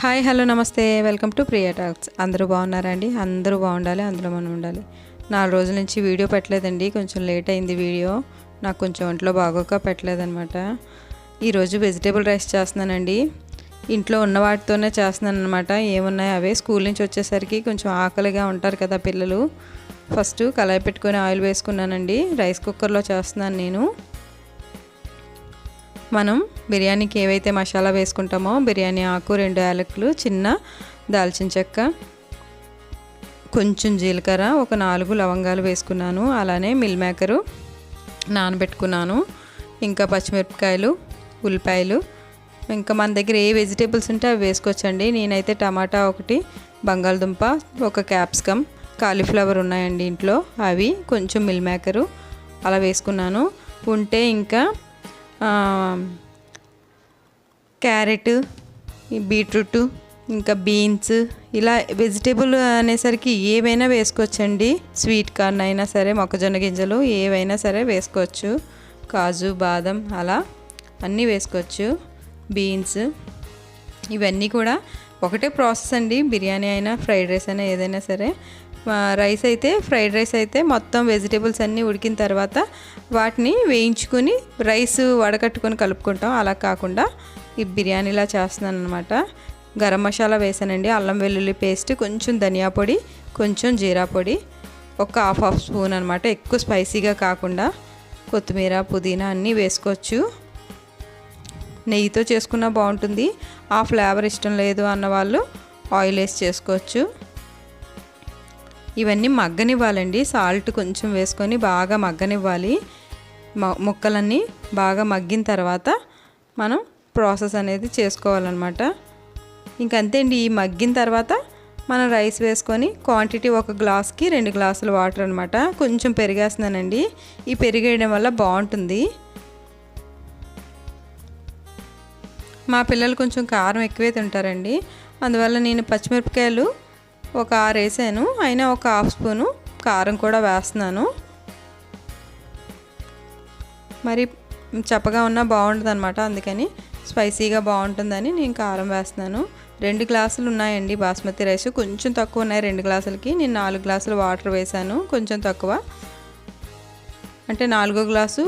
Hi hello నమస్తే. Welcome to Priya talks. అందరూ బాగున్నారండి? అందరూ బాగుండాలి అందులో మనం ఉండాలి. నాలుగు రోజుల నుంచి వీడియో పెట్టలేదండి. కొంచెం లేట్ అయింది వీడియో. నాకు కొంచెం ఒంట్లో బాగోక పెట్టలేదనమాట ఈరోజు వెజిటేబుల్ రైస్ చేస్తున్నానండి. ఇంట్లో ఉన్న వాటితోనే చేస్తున్నాను అనమాట ఏమున్నాయి అవే? స్కూల్ నుంచి వచ్చేసరికి కొంచెం ఆకలిగా ఉంటారు కదా పిల్లలు. ఫస్ట్ కళాయి పెట్టుకొని ఆయిల్ వేసుకున్నానండి. రైస్ కుక్కర్లో చేస్తున్నాను నేను. మనం బిర్యానీకి ఏవైతే మసాలా వేసుకుంటామో బిర్యానీ ఆకు రెండు యాలకులు చిన్న దాల్చిన చెక్క కొంచెం జీలకర్ర ఒక నాలుగు లవంగాలు వేసుకున్నాను. అలానే మిల్ మేకరు నానబెట్టుకున్నాను. ఇంకా పచ్చిమిరపకాయలు ఉల్లిపాయలు. ఇంకా మన దగ్గర ఏ వెజిటేబుల్స్ ఉంటే అవి వేసుకోవచ్చండి. నేనైతే టమాటా ఒకటి బంగాళదుంప ఒక క్యాప్సికమ్ కాలీఫ్లవర్ ఉన్నాయండి ఇంట్లో. అవి కొంచెం మిల్ మేకరు అలా వేసుకున్నాను. ఉంటే ఇంకా క్యారెట్ బీట్రూట్ ఇంకా బీన్స్ ఇలా వెజిటేబుల్ అనేసరికి ఏవైనా వేసుకోవచ్చండి. స్వీట్ కార్న్ అయినా సరే మొక్కజొన్న గింజలు ఏవైనా సరే వేసుకోవచ్చు. కాజు బాదం అలా అన్నీ వేసుకోవచ్చు. బీన్స్ ఇవన్నీ కూడా ఒకటే ప్రాసెస్ అండి. బిర్యానీ అయినా ఫ్రైడ్ రైస్ అయినా ఏదైనా సరే రైస్ అయితే ఫ్రైడ్ రైస్ అయితే మొత్తం వెజిటేబుల్స్ అన్నీ ఉడికిన తర్వాత వాటిని వేయించుకుని రైస్ వడకట్టుకొని కలుపుకుంటాం. అలా కాకుండా ఈ బిర్యానీలా చేస్తున్నాను అనమాట గరం మసాలా వేసానండి అల్లం వెల్లుల్లి పేస్ట్ కొంచెం ధనియా పొడి కొంచెం జీరా పొడి ఒక హాఫ్ హాఫ్ స్పూన్ అనమాట ఎక్కువ స్పైసీగా కాకుండా కొత్తిమీర పుదీనా అన్నీ వేసుకోవచ్చు. నెయ్యితో చేసుకున్నా బాగుంటుంది. ఆ ఫ్లేవర్ ఇష్టం లేదు అన్న వాళ్ళు ఆయిల్ వేసి చేసుకోవచ్చు. ఇవన్నీ మగ్గనివ్వాలండి. సాల్ట్ కొంచెం వేసుకొని బాగా మగ్గనివ్వాలి. ముక్కలన్నీ బాగా మగ్గిన తర్వాత మనం ప్రాసెస్ అనేది చేసుకోవాలన్నమాట. ఇంకంతే అండి ఈ మగ్గిన తర్వాత మనం రైస్ వేసుకొని క్వాంటిటీ ఒక గ్లాస్కి రెండు గ్లాసులు వాటర్ అనమాట కొంచెం పెరిగేస్తున్నానండి ఈ పెరిగేయడం వల్ల బాగుంటుంది. మా పిల్లలు కొంచెం కారం ఎక్కువే తింటారండి. అందువల్ల నేను పచ్చిమిరపకాయలు ఒక ఆరు వేసాను. అయినా ఒక హాఫ్ స్పూను కారం కూడా వేస్తున్నాను. మరి చప్పగా ఉన్నా బాగుంటుంది అనమాట అందుకని స్పైసీగా బాగుంటుందని నేను కారం వేస్తున్నాను. రెండు గ్లాసులు ఉన్నాయండి బాస్మతి రైస్. కొంచెం తక్కువ ఉన్నాయి రెండు గ్లాసులకి. నేను నాలుగు గ్లాసులు వాటర్ వేసాను కొంచెం తక్కువ. అంటే నాలుగో గ్లాసు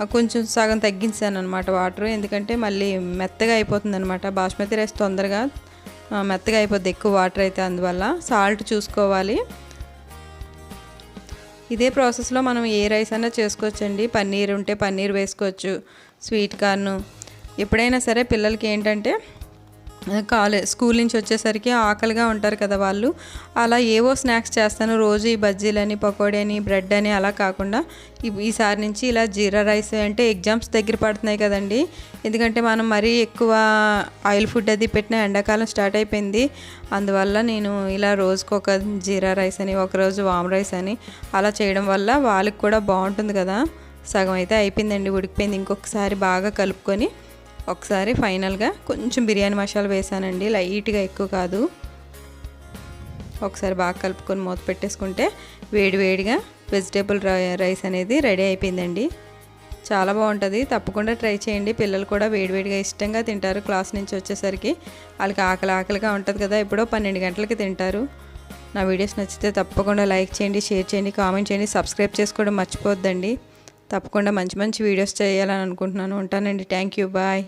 కొంచెం సగం తగ్గించాను అనమాట వాటర్. ఎందుకంటే మళ్ళీ మెత్తగా అయిపోతుంది అనమాట బాస్మతి రైస్ తొందరగా మెత్తగా అయిపోద్ది ఎక్కువ వాటర్ అయితే అందువల్ల. సాల్ట్ చూసుకోవాలి. ఇదే ప్రాసెస్లో మనం ఏ రైస్ అయినా చేసుకోవచ్చండి. పన్నీర్ ఉంటే పన్నీర్ వేసుకోవచ్చు. Sweet corn. ఎప్పుడైనా సరే పిల్లలకి ఏంటంటే కాలేజ్ స్కూల్ నుంచి వచ్చేసరికి ఆకలిగా ఉంటారు కదా వాళ్ళు. అలా ఏవో స్నాక్స్ చేస్తాను. రోజు ఈ బజ్జీలని పకోడీ అని బ్రెడ్ అని అలా కాకుండా ఈసారి నుంచి ఇలా జీరా రైస్ అంటే ఎగ్జామ్స్ దగ్గర పడుతున్నాయి కదండి. ఎందుకంటే మనం మరీ ఎక్కువ ఆయిల్ ఫుడ్ అది పెట్టిన ఎండాకాలం స్టార్ట్ అయిపోయింది. అందువల్ల నేను ఇలా రోజుకు ఒక జీరా రైస్ అని ఒకరోజు వామ్ రైస్ అని అలా చేయడం వల్ల వాళ్ళకి కూడా బాగుంటుంది కదా. సగం అయితే అయిపోయిందండి ఉడికిపోయింది. ఇంకొకసారి బాగా కలుపుకొని ఒకసారి ఫైనల్గా కొంచెం బిర్యానీ మసాలా వేసానండి. లైట్గా ఎక్కువ కాదు. ఒకసారి బాగా కలుపుకొని మూత పెట్టేసుకుంటే వేడివేడిగా వెజిటేబుల్ రైస్ అనేది రెడీ అయిపోయిందండి. చాలా బాగుంటుంది. తప్పకుండా ట్రై చేయండి. పిల్లలు కూడా వేడివేడిగా ఇష్టంగా తింటారు. క్లాస్ నుంచి వచ్చేసరికి వాళ్ళకి ఆకలి ఆకలిగా ఉంటుంది కదా. ఎప్పుడో పన్నెండు గంటలకి తింటారు. నా వీడియోస్ నచ్చితే తప్పకుండా లైక్ చేయండి షేర్ చేయండి కామెంట్ చేయండి. సబ్స్క్రైబ్ చేసుకోవడం మర్చిపోద్దండి తప్పకుండా మంచి మంచి వీడియోస్ చేయాలని అనుకుంటున్నాను. ఉంటానండి. Thank you bye